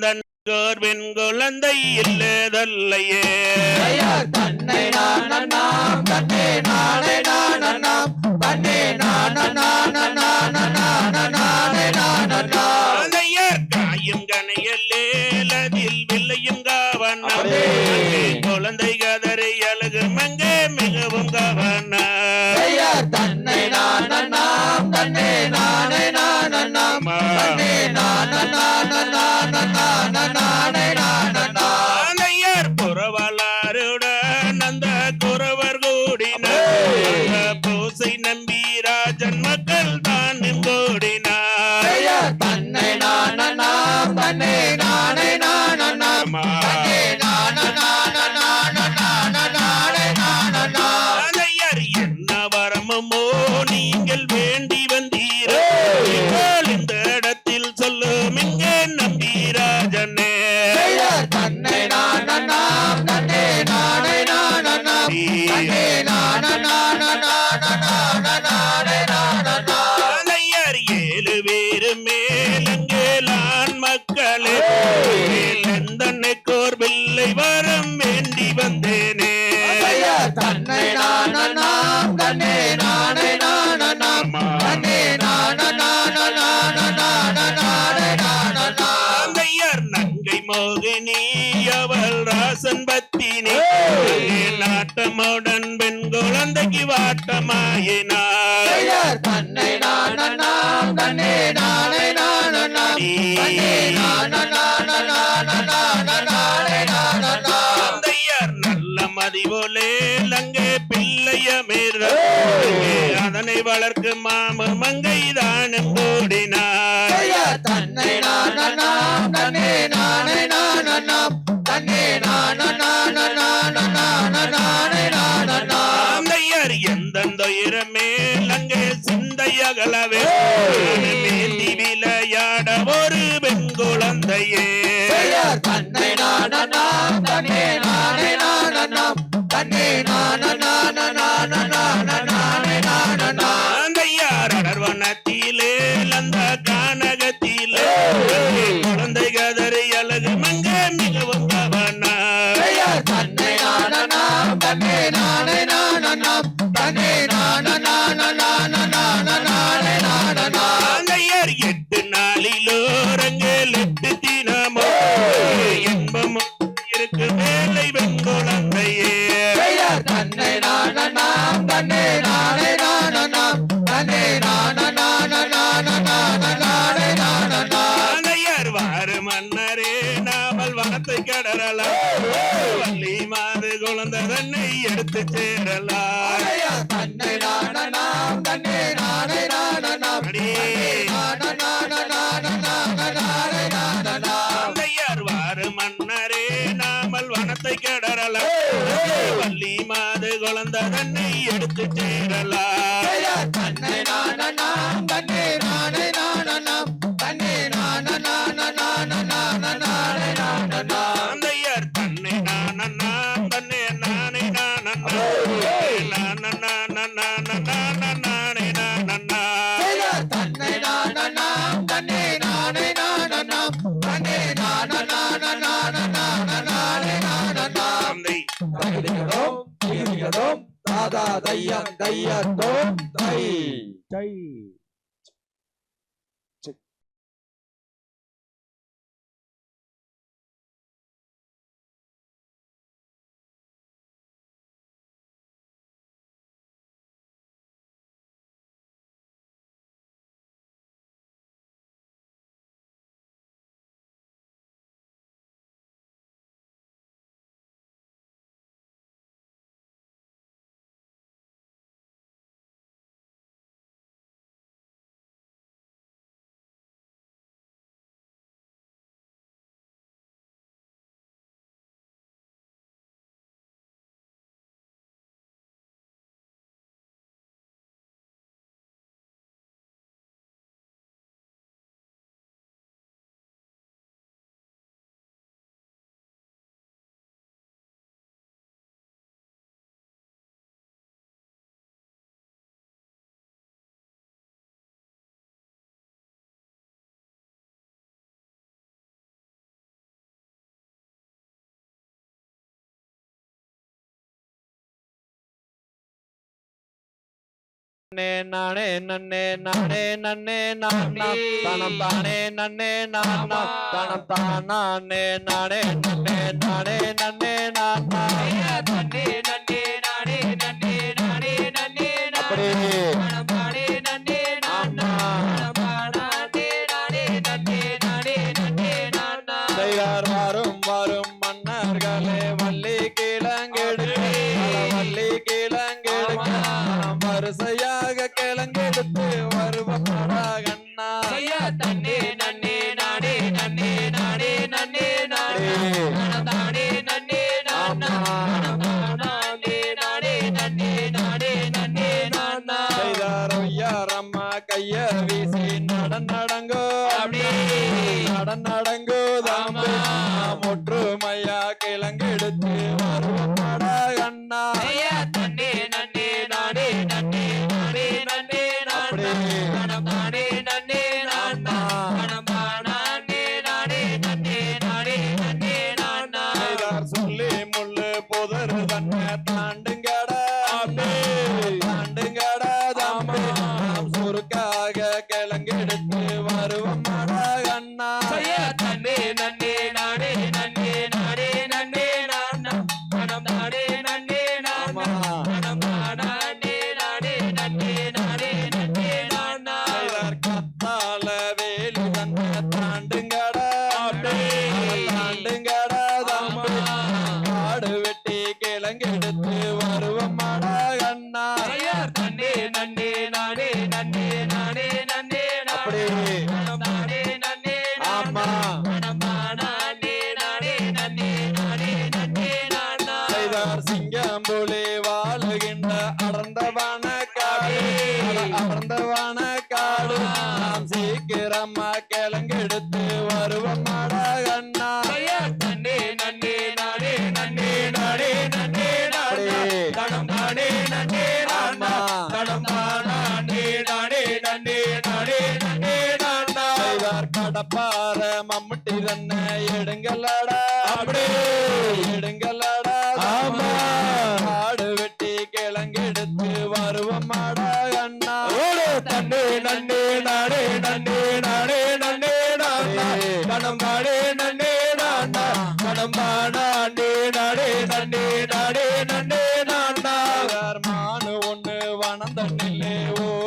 தன்கோர் பெண் குழந்தை இல்லதல்லையே. தன்னை நானண்ணாம் தன்னை நானே நானண்ணாம் தன்னை நானண்ணானே குழந்தையர் காயும் கனையல்லேலதில் வில்லையும் காவண்ணா ராஜன் மக்கள் தன்னை நானண்ணாம் தன்னை நானே நானண்ணாம் தன்னை நானண்ணானே நானண்ணா குழந்தையர் நங்கை மோகினி அவள் ராசன் பத்தினி. நாட்டமுடன் பெண் குழந்தைக்கு வாட்டமாயினார் தன்னை நானண்ணாம் தன்னை நல்ல மதிவோலே லங்கே பிள்ளையமீர் அதனை வளர்க்கும் மாம மங்கை தானும் கூடினார். தன்னை தன்னை நானே நானண்ணாம் தன்னை நானண்ணானே நானண்ணா தந்தையர் எந்தெந்தயிரமே லங்கே சிந்தையகலவே விளையாட ஒரு பெண் குழந்தையே. தன்னை நானண்ணாம் தன்னை குழந்தை தன்னை எடுத்து சேரலாம் தன்னை நானண்ணாம் தன்னை நானே நானண்ணாம் அடியே நானண்ணானே மன்னரே நாமல் வனத்தை கடறலாம் வள்ளி மாது குழந்தை தன்னை எடுத்து சேரலாம். దయ్యం దయ్యతో దై జై. நானே நன்னே நானே நன்னே நானா. தானம் தானே நன்னே நானா. தானம் தானே நானே நன்னே நானே நன்னே நானா. Yeah. நேரமா கிழங்கெடுத்து வருவமாடா கண்ணா ねを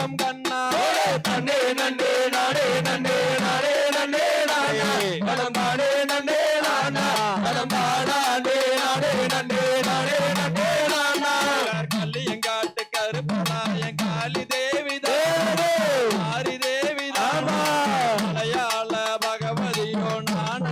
தங்கம் கண்ணா. நன்னே நன்னே நாடே நன்னே நாடே நன்னே நாடா பணம் பாடே நன்னே நாடா பணம் பாடாடே நாடே நன்னே நாடே நன்னே நாடா கல்லி எங்காட்டு கருப்பதா என் காளி தேவி தேவி ஆரி தேவி பகவதியோ நான்.